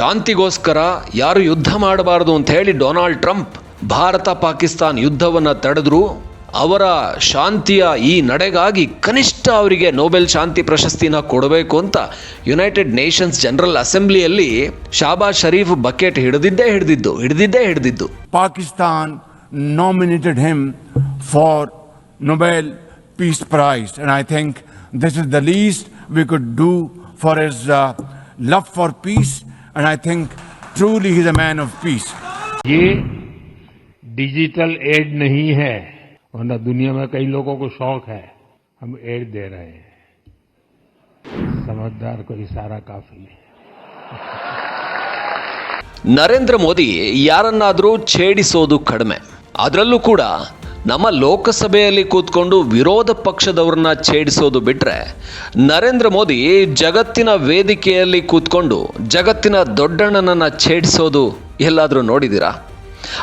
ಶಾಂತಿಗೋಸ್ಕರ ಯಾರು ಯುದ್ಧ ಮಾಡಬಾರದು ಅಂತ ಹೇಳಿ ಡೊನಾಲ್ಡ್ ಟ್ರಂಪ್ ಭಾರತ ಪಾಕಿಸ್ತಾನ್ ಯುದ್ಧವನ್ನು ತಡೆದ್ರು, ಅವರ ಶಾಂತಿಯ ಈ ನಡೆಗಾಗಿ ಕನಿಷ್ಠ ಅವರಿಗೆ ನೋಬೆಲ್ ಶಾಂತಿ ಪ್ರಶಸ್ತಿನ ಕೊಡಬೇಕು ಅಂತ ಯುನೈಟೆಡ್ ನೇಷನ್ಸ್ ಜನರಲ್ ಅಸೆಂಬ್ಲಿಯಲ್ಲಿ ಶಾಬಾಜ್ ಶರೀಫ್ ಬಕೆಟ್ ಹಿಡಿದಿದ್ದೇ ಹಿಡಿದಿದ್ದು ಹಿಡಿದಿದ್ದೇ ಹಿಡಿದಿದ್ದು. Pakistan nominated him for Nobel peace prize and I think this is the least we could do for his love for peace and I think truly he's a man of peace. ये digital ad नहीं है वरना दुनिया में कई लोगों को शौक है हम एड दे रहे हैं समझदार को इशारा काफी है ನರೇಂದ್ರ ಮೋದಿ ಯಾರನ್ನಾದರೂ ಛೇಡಿಸೋದು ಕಡಿಮೆ ಅದರಲ್ಲೂ ಕೂಡ ನಮ್ಮ ಲೋಕಸಭೆಯಲ್ಲಿ ಕೂತ್ಕೊಂಡು ವಿರೋಧ ಪಕ್ಷದವ್ರನ್ನ ಛೇಡಿಸೋದು ಬಿಟ್ಟರೆ ನರೇಂದ್ರ ಮೋದಿ ಜಗತ್ತಿನ ವೇದಿಕೆಯಲ್ಲಿ ಕೂತ್ಕೊಂಡು ಜಗತ್ತಿನ ದೊಡ್ಡಣ್ಣನನ್ನು ಛೇಡಿಸೋದು ಎಲ್ಲಾದರೂ ನೋಡಿದ್ದೀರಾ?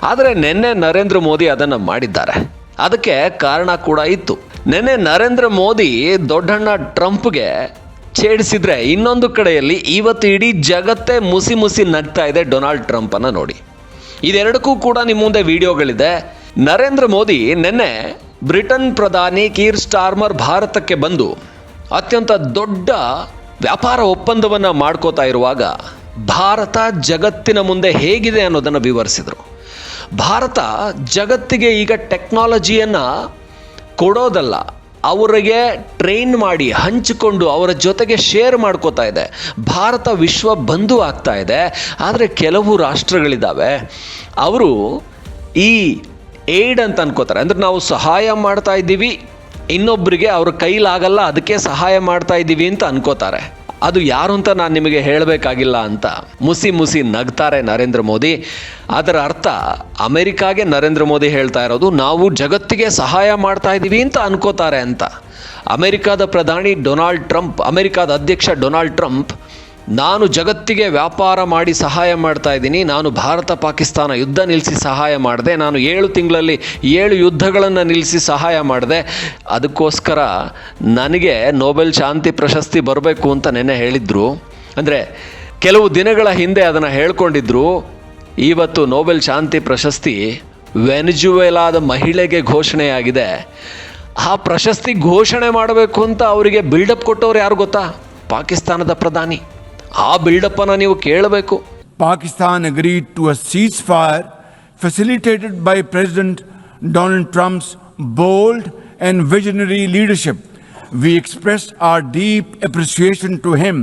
ಆದರೆ ನಿನ್ನೆ ನರೇಂದ್ರ ಮೋದಿ ಅದನ್ನು ಮಾಡಿದ್ದಾರೆ. ಅದಕ್ಕೆ ಕಾರಣ ಕೂಡ ಇತ್ತು. ನಿನ್ನೆ ನರೇಂದ್ರ ಮೋದಿ ದೊಡ್ಡಣ್ಣ ಟ್ರಂಪ್ಗೆ ಛೇಡಿಸಿದ್ರೆ ಇನ್ನೊಂದು ಕಡೆಯಲ್ಲಿ ಇವತ್ತು ಇಡೀ ಜಗತ್ತೇ ಮುಸಿ ಮುಸಿ ನಗ್ತಾ ಇದೆ ಡೊನಾಲ್ಡ್ ಟ್ರಂಪನ್ನು ನೋಡಿ. ಇದೆರಡಕ್ಕೂ ಕೂಡ ನಿಮ್ಮ ಮುಂದೆ ವಿಡಿಯೋಗಳಿದೆ. ನರೇಂದ್ರ ಮೋದಿ ನಿನ್ನೆ ಬ್ರಿಟನ್ ಪ್ರಧಾನಿ ಕೀರ್ ಸ್ಟಾರ್ಮರ್ ಭಾರತಕ್ಕೆ ಬಂದು ಅತ್ಯಂತ ದೊಡ್ಡ ವ್ಯಾಪಾರ ಒಪ್ಪಂದವನ್ನು ಮಾಡ್ಕೋತಾ ಇರುವಾಗ ಭಾರತ ಜಗತ್ತಿನ ಮುಂದೆ ಹೇಗಿದೆ ಅನ್ನೋದನ್ನು ವಿವರಿಸಿದರು. ಭಾರತ ಜಗತ್ತಿಗೆ ಈಗ ಟೆಕ್ನಾಲಜಿಯನ್ನು ಕೊಡೋದಲ್ಲ, ಅವರಿಗೆ ಟ್ರೈನ್ ಮಾಡಿ ಹಂಚಿಕೊಂಡು ಅವರ ಜೊತೆಗೆ ಶೇರ್ ಮಾಡ್ಕೋತಾ ಇದೆ. ಭಾರತ ವಿಶ್ವ ಬಂಧು ಆಗ್ತಾ ಇದೆ. ಆದರೆ ಕೆಲವು ರಾಷ್ಟ್ರಗಳಿದ್ದಾವೆ ಅವರು ಈ ಏಡ್ ಅಂತ ಅನ್ಕೋತಾರೆ. ಅಂದರೆ ನಾವು ಸಹಾಯ ಮಾಡ್ತಾ ಇದ್ದೀವಿ ಇನ್ನೊಬ್ಬರಿಗೆ ಅವ್ರ ಕೈಲಾಗಲ್ಲ, ಅದಕ್ಕೆ ಸಹಾಯ ಮಾಡ್ತಾ ಇದ್ದೀವಿ ಅಂತ ಅನ್ಕೋತಾರೆ. ಅದು ಯಾರು ಅಂತ ನಾನು ನಿಮಗೆ ಹೇಳಬೇಕಾಗಿಲ್ಲ ಅಂತ ಮುಸಿ ಮುಸಿ ನಗ್ತಾರೆ ನರೇಂದ್ರ ಮೋದಿ. ಅದರ ಅರ್ಥ, ಅಮೆರಿಕಾಗೆ ನರೇಂದ್ರ ಮೋದಿ ಹೇಳ್ತಾ ಇರೋದು, ನಾವು ಜಗತ್ತಿಗೆ ಸಹಾಯ ಮಾಡ್ತಾ ಇದ್ದೀವಿ ಅಂತ ಅನ್ಕೋತಾರೆ ಅಂತ. ಅಮೆರಿಕಾದ ಪ್ರಧಾನಿ ಡೊನಾಲ್ಡ್ ಟ್ರಂಪ್, ಅಮೆರಿಕಾದ ಅಧ್ಯಕ್ಷ ಡೊನಾಲ್ಡ್ ಟ್ರಂಪ್ ನಾನು ಜಗತ್ತಿಗೆ ವ್ಯಾಪಾರ ಮಾಡಿ ಸಹಾಯ ಮಾಡ್ತಾ ಇದ್ದೀನಿ, ನಾನು ಭಾರತ ಪಾಕಿಸ್ತಾನ ಯುದ್ಧ ನಿಲ್ಲಿಸಿ ಸಹಾಯ ಮಾಡಿದೆ, ನಾನು ಏಳು ತಿಂಗಳಲ್ಲಿ ಏಳು ಯುದ್ಧಗಳನ್ನು ನಿಲ್ಲಿಸಿ ಸಹಾಯ ಮಾಡಿದೆ, ಅದಕ್ಕೋಸ್ಕರ ನನಗೆ ನೋಬೆಲ್ ಶಾಂತಿ ಪ್ರಶಸ್ತಿ ಬರಬೇಕು ಅಂತ ನೆನ್ನೆ ಹೇಳಿದ್ರು. ಅಂದರೆ ಕೆಲವು ದಿನಗಳ ಹಿಂದೆ ಅದನ್ನು ಹೇಳ್ಕೊಂಡಿದ್ರು, ಇವತ್ತು ನೋಬೆಲ್ ಶಾಂತಿ ಪ್ರಶಸ್ತಿ ವೆನಿಜುವೆಲಾದ ಮಹಿಳೆಗೆ ಘೋಷಣೆಯಾಗಿದೆ. ಆ ಪ್ರಶಸ್ತಿ ಘೋಷಣೆ ಮಾಡಬೇಕು ಅಂತ ಅವರಿಗೆ ಬಿಲ್ಡಪ್ ಕೊಟ್ಟವ್ರು ಯಾರು ಗೊತ್ತಾ? ಪಾಕಿಸ್ತಾನದ ಪ್ರಧಾನಿ. ಆ ಬಿಲ್ಡಪ್ಪನ್ನು ನೀವು ಕೇಳಬೇಕು Pakistan agreed to a ceasefire facilitated by President Donald Trump's bold and visionary leadership. We expressed our deep appreciation to him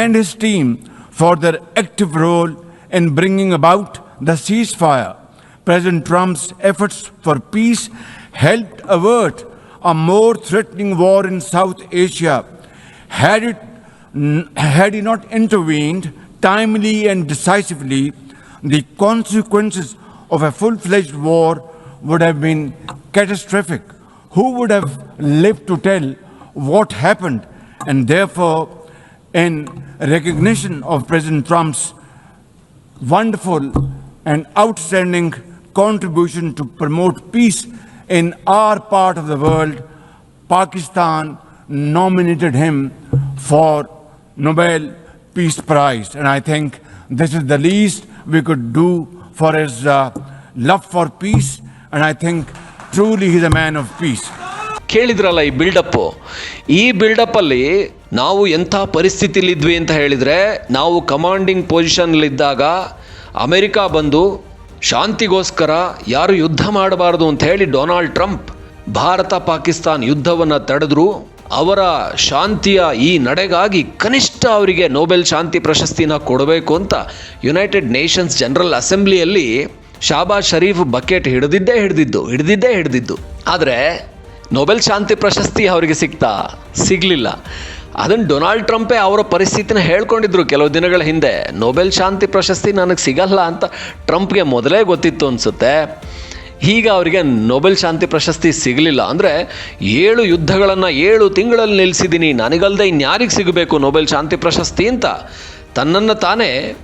and his team for their active role in bringing about the ceasefire. President Trump's efforts for peace helped avert a more threatening war in South Asia. Had it n- had he not intervened timely and decisively, the consequences of a full fledged war would have been catastrophic. Who would have lived to tell what happened? And therefore, in recognition of President Trump's wonderful and outstanding contribution to promote peace in our part of the world, Pakistan nominated him for Nobel Peace Prize. And I think this is the least we could do for his uh, love for peace. And I think truly he's a man of peace. ಕೇಳಿದ್ರಲ್ಲ ಈ build-up ಈ ಬಿಲ್ಡಪ್ಪಲ್ಲಿ ನಾವು ಎಂಥ ಪರಿಸ್ಥಿತಿಲಿದ್ವಿ ಅಂತ ಹೇಳಿದರೆ ನಾವು commanding ಪೊಸಿಷನ್ಲಿದ್ದಾಗ America ಬಂದು ಶಾಂತಿಗೋಸ್ಕರ ಯಾರು ಯುದ್ಧ ಮಾಡಬಾರದು ಅಂತ ಹೇಳಿ ಡೊನಾಲ್ಡ್ ಟ್ರಂಪ್ ಭಾರತ ಪಾಕಿಸ್ತಾನ್ ಯುದ್ಧವನ್ನು ತಡೆದ್ರು ಅವರ ಶಾಂತಿಯ ಈ ನಡೆಗಾಗಿ ಕನಿಷ್ಠ ಅವರಿಗೆ ನೋಬೆಲ್ ಶಾಂತಿ ಪ್ರಶಸ್ತಿನ ಕೊಡಬೇಕು ಅಂತ ಯುನೈಟೆಡ್ ನೇಷನ್ಸ್ ಜನರಲ್ ಅಸೆಂಬ್ಲಿಯಲ್ಲಿ ಶಾಬಾ ಶರೀಫ್ ಬಕೆಟ್ ಹಿಡಿದಿದ್ದೇ ಹಿಡಿದಿದ್ದು ಹಿಡಿದಿದ್ದೇ ಹಿಡಿದಿದ್ದು. ಆದರೆ ನೋಬೆಲ್ ಶಾಂತಿ ಪ್ರಶಸ್ತಿ ಅವರಿಗೆ ಸಿಗ್ತಾ ಸಿಗಲಿಲ್ಲ. ಅದನ್ನು ಡೊನಾಲ್ಡ್ ಟ್ರಂಪೇ ಅವರ ಪರಿಸ್ಥಿತಿನ ಹೇಳ್ಕೊಂಡಿದ್ರು ಕೆಲವು ದಿನಗಳ ಹಿಂದೆ. ನೋಬೆಲ್ ಶಾಂತಿ ಪ್ರಶಸ್ತಿ ನನಗೆ ಸಿಗಲ್ಲ ಅಂತ ಟ್ರಂಪ್ಗೆ ಮೊದಲೇ ಗೊತ್ತಿತ್ತು ಅನಿಸುತ್ತೆ. ಈಗ ಅವರಿಗೆ ನೊಬೆಲ್ ಶಾಂತಿ ಪ್ರಶಸ್ತಿ ಸಿಗಲಿಲ್ಲ. ಅಂದರೆ ಏಳು ಯುದ್ಧಗಳನ್ನು ಏಳು ತಿಂಗಳಲ್ಲಿ ನಿಲ್ಲಿಸಿದ್ದೀನಿ. ನನಗಲ್ಲದೆ ಇನ್ಯಾರಿಗೆ ಸಿಗಬೇಕು ನೊಬೆಲ್ ಶಾಂತಿ ಪ್ರಶಸ್ತಿ ಅಂತ? ತನ್ನನ್ನು ತಾನೇ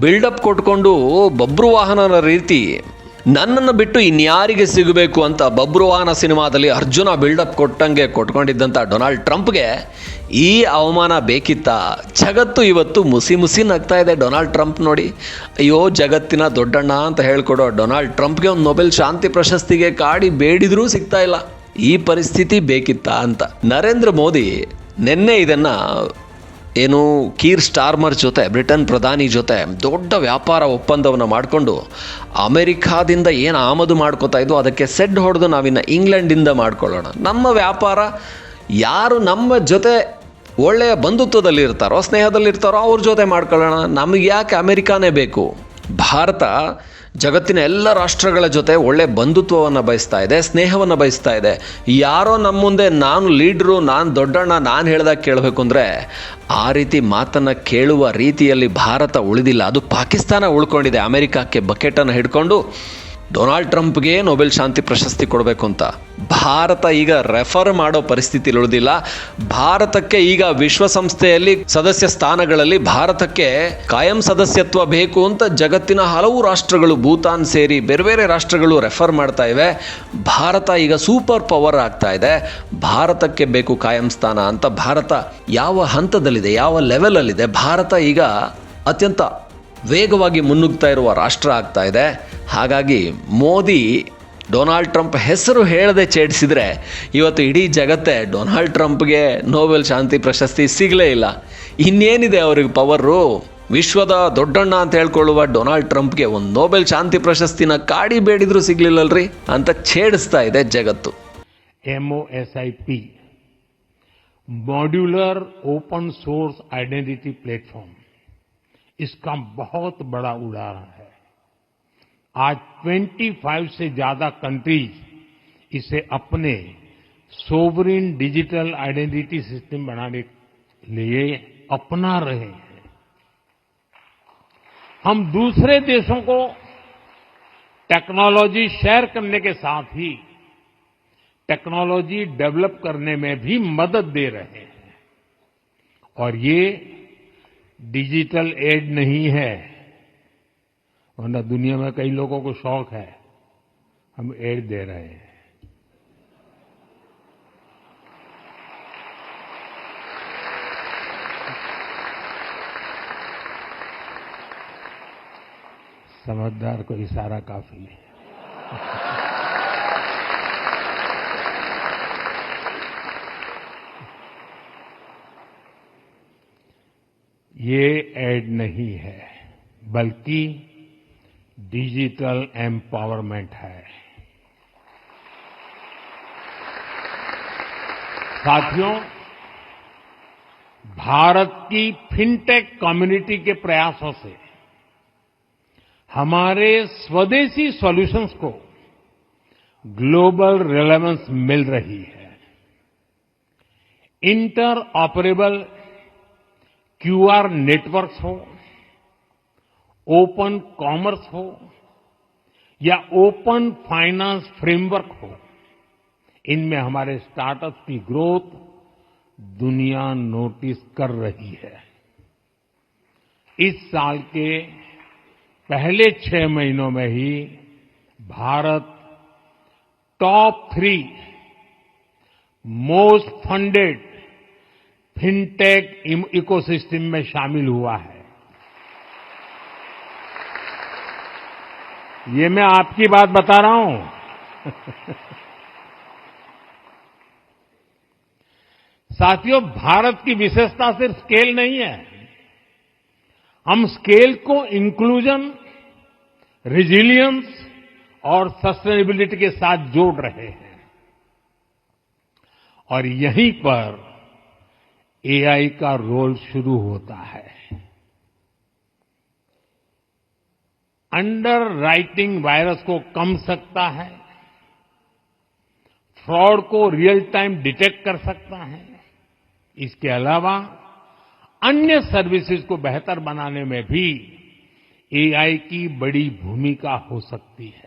ಬಿಲ್ಡಪ್ ಕೊಟ್ಕೊಂಡು ಬಬ್ರು ವಾಹನನ ರೀತಿ ನನ್ನನ್ನು ಬಿಟ್ಟು ಇನ್ಯಾರಿಗೆ ಸಿಗಬೇಕು ಅಂತ ಬಬ್ರುವಾನ ಸಿನಿಮಾದಲ್ಲಿ ಅರ್ಜುನ ಬಿಲ್ಡಪ್ ಕೊಟ್ಟಂಗೆ ಕೊಟ್ಕೊಂಡಿದ್ದಂಥ ಡೊನಾಲ್ಡ್ ಟ್ರಂಪ್ಗೆ ಈ ಅವಮಾನ ಬೇಕಿತ್ತಾ? ಜಗತ್ತು ಇವತ್ತು ಮುಸಿ ಮುಸಿ ನಗ್ತಾ ಇದೆ ಡೊನಾಲ್ಡ್ ಟ್ರಂಪ್ ನೋಡಿ. ಅಯ್ಯೋ, ಜಗತ್ತಿನ ದೊಡ್ಡಣ್ಣ ಅಂತ ಹೇಳ್ಕೊಡೋ ಡೊನಾಲ್ಡ್ ಟ್ರಂಪ್ಗೆ ಒಂದು ನೊಬೆಲ್ ಶಾಂತಿ ಪ್ರಶಸ್ತಿಗೆ ಕಾಡಿ ಬೇಡಿದ್ರೂ ಸಿಗ್ತಾ ಇಲ್ಲ. ಈ ಪರಿಸ್ಥಿತಿ ಬೇಕಿತ್ತಾ ಅಂತ. ನರೇಂದ್ರ ಮೋದಿ ನಿನ್ನೆ ಇದನ್ನು ಏನು ಕೀರ್ ಸ್ಟಾರ್ಮರ್ ಜೊತೆ, ಬ್ರಿಟನ್ ಪ್ರಧಾನಿ ಜೊತೆ ದೊಡ್ಡ ವ್ಯಾಪಾರ ಒಪ್ಪಂದವನ್ನು ಮಾಡಿಕೊಂಡು ಅಮೆರಿಕಾದಿಂದ ಏನು ಆಮದು ಮಾಡ್ಕೋತಾ ಇದ್ವು ಅದಕ್ಕೆ ಸೆಡ್ ಹೊಡೆದು ನಾವಿನ್ನು ಇಂಗ್ಲೆಂಡಿಂದ ಮಾಡ್ಕೊಳ್ಳೋಣ. ನಮ್ಮ ವ್ಯಾಪಾರ ಯಾರು ನಮ್ಮ ಜೊತೆ ಒಳ್ಳೆಯ ಬಂಧುತ್ವದಲ್ಲಿ ಇರ್ತಾರೋ ಸ್ನೇಹದಲ್ಲಿರ್ತಾರೋ ಅವ್ರ ಜೊತೆ ಮಾಡ್ಕೊಳ್ಳೋಣ. ನಮಗೆ ಯಾಕೆ ಅಮೆರಿಕಾನೇ ಬೇಕು? ಭಾರತ ಜಗತ್ತಿನ ಎಲ್ಲ ರಾಷ್ಟ್ರಗಳ ಜೊತೆ ಒಳ್ಳೆ ಬಂಧುತ್ವವನ್ನು ಬಯಸ್ತಾ ಇದೆ, ಸ್ನೇಹವನ್ನು ಬಯಸ್ತಾ ಇದೆ. ಯಾರೋ ನಮ್ಮ ಮುಂದೆ ನಾನು ಲೀಡ್ರು, ನಾನು ದೊಡ್ಡಣ್ಣ, ನಾನು ಹೇಳ್ದಾಗ ಕೇಳಬೇಕು ಅಂದರೆ ಆ ರೀತಿ ಮಾತನ್ನು ಕೇಳುವ ರೀತಿಯಲ್ಲಿ ಭಾರತ ಉಳಿದಿಲ್ಲ. ಅದು ಪಾಕಿಸ್ತಾನ ಉಳ್ಕೊಂಡಿದೆ. ಅಮೆರಿಕಕ್ಕೆ ಬಕೆಟನ್ನು ಹಿಡ್ಕೊಂಡು ಡೊನಾಲ್ಡ್ ಟ್ರಂಪ್ಗೆ ನೊಬೆಲ್ ಶಾಂತಿ ಪ್ರಶಸ್ತಿ ಕೊಡಬೇಕು ಅಂತ. ಭಾರತ ಈಗ ರೆಫರ್ ಮಾಡೋ ಪರಿಸ್ಥಿತಿ ಉಳಿದಿಲ್ಲ ಭಾರತಕ್ಕೆ ಈಗ ವಿಶ್ವಸಂಸ್ಥೆಯಲ್ಲಿ ಸದಸ್ಯ ಸ್ಥಾನಗಳಲ್ಲಿ ಭಾರತಕ್ಕೆ ಕಾಯಂ ಸದಸ್ಯತ್ವ ಬೇಕು ಅಂತ ಜಗತ್ತಿನ ಹಲವು ರಾಷ್ಟ್ರಗಳು ಭೂತಾನ್ ಸೇರಿ ಬೇರೆ ಬೇರೆ ರಾಷ್ಟ್ರಗಳು ರೆಫರ್ ಮಾಡ್ತಾ ಇವೆ. ಭಾರತ ಈಗ ಸೂಪರ್ ಪವರ್ ಆಗ್ತಾ ಇದೆ. ಭಾರತಕ್ಕೆ ಬೇಕು ಕಾಯಂ ಸ್ಥಾನ ಅಂತ ಭಾರತ ಯಾವ ಹಂತದಲ್ಲಿದೆ, ಯಾವ ಲೆವೆಲಲ್ಲಿದೆ? ಭಾರತ ಈಗ ಅತ್ಯಂತ ವೇಗವಾಗಿ ಮುನ್ನುಗ್ತಾ ಇರುವ ರಾಷ್ಟ್ರ ಆಗ್ತಾ ಇದೆ. ಹಾಗಾಗಿ ಮೋದಿ ಡೊನಾಲ್ಡ್ ಟ್ರಂಪ್ ಹೆಸರು ಹೇಳದೆ ಛೇಡಿಸಿದ್ರೆ ಇವತ್ತು ಇಡೀ ಜಗತ್ತೇ ಡೊನಾಲ್ಡ್ ಟ್ರಂಪ್ಗೆ ನೋಬೆಲ್ ಶಾಂತಿ ಪ್ರಶಸ್ತಿ ಸಿಗಲೇ ಇಲ್ಲ ಇನ್ನೇನಿದೆ ಅವ್ರಿಗೆ ಪವರು ವಿಶ್ವದ ದೊಡ್ಡಣ್ಣ ಅಂತ ಹೇಳ್ಕೊಳ್ಳುವ ಡೊನಾಲ್ಡ್ ಟ್ರಂಪ್ಗೆ ಒಂದು ನೋಬೆಲ್ ಶಾಂತಿ ಪ್ರಶಸ್ತಿನ ಕಾಡಿ ಬೇಡಿದ್ರು ಸಿಗ್ಲಿಲ್ಲಲ್ರಿ ಅಂತ ಛೇಡಿಸ್ತಾ ಇದೆ ಜಗತ್ತು MOSIP modular open source identity platform इसका बहुत बड़ा उदाहरण है आज 25 से ज़्यादा कंट्रीज़ इसे अपने सोवरिन डिजिटल आइडेंटिटी सिस्टम बनाने के लिए अपना रहे हैं। हम दूसरे देशों को टेक्नोलॉजी शेयर करने के साथ ही टेक्नोलॉजी डेवलप करने में भी मदद दे रहे हैं। और ये डिजिटल एड नहीं है। वरना दुनिया में कई लोगों को शौक है। हम एड दे रहे हैं। समझदार को इशारा काफ़ी है। ये एड नहीं है, बल्कि डिजिटल एम्पावरमेंट है। साथियों, भारत की फिनटेक कम्युनिटी के प्रयासों से हमारे स्वदेशी सॉल्यूशंस को ग्लोबल रिलेवेंस मिल रही है। इंटर ऑपरेबल क्यूआर नेटवर्क्स हो ओपन कॉमर्स हो या ओपन फाइनेंस फ्रेमवर्क हो, इनमें हमारे स्टार्टअप की ग्रोथ दुनिया नोटिस कर रही है। इस साल के पहले छह महीनों में ही Bharat top three most funded fintech ecosystem में शामिल हुआ है। ये मैं आपकी बात बता रहा हूँ। साथियों, भारत की विशेषता सिर्फ़ स्केल नहीं है। हम स्केल को इंक्लूजन रिजिलियंस और सस्टेनेबिलिटी के साथ जोड़ रहे हैं। और यहीं पर एआई का रोल शुरू होता है। अंडर राइटिंग वायरस को कम सकता है, फ्रॉड को रियल टाइम डिटेक्ट कर सकता है। इसके अलावा अन्य सर्विसेज़ को बेहतर बनाने में भी एआई की बड़ी भूमिका हो सकती है।